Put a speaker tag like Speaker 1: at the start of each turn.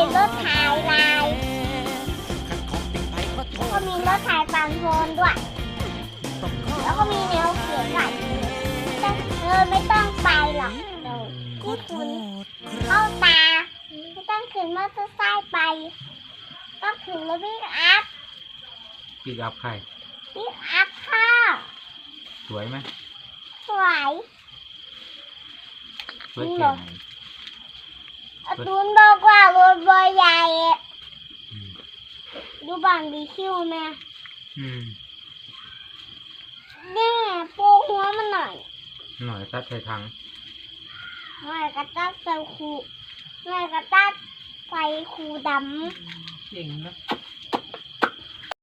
Speaker 1: เป็นรถขายลายก็มีรถขายบางโซนด้วย แล้วก็มีแนวเขียนแบบเออไม่ต้องไปหรอกญี่ปุ่นเข้าตาไม่ต้องขึ้นมอเตอร์ไซค์ไป ก็ขึ้นรถวิ่งอัพ
Speaker 2: ปิกอัพใคร
Speaker 1: วิ่งอัพพ่อ
Speaker 2: สวยไหม
Speaker 1: สวย
Speaker 2: สวย
Speaker 1: เก่ง ตูนบอกว่ารถเบอร์ใหญ่อะ
Speaker 2: อืม
Speaker 1: ดูบังดีคิวแม่
Speaker 2: อืม
Speaker 1: แน่ปูหัวมันหน่อย
Speaker 2: หน่อยตัดใส่ถัง
Speaker 1: หน่อยกระตัดใส่คูหน่อยกระตัดใส่คูด
Speaker 3: เก่งนะำ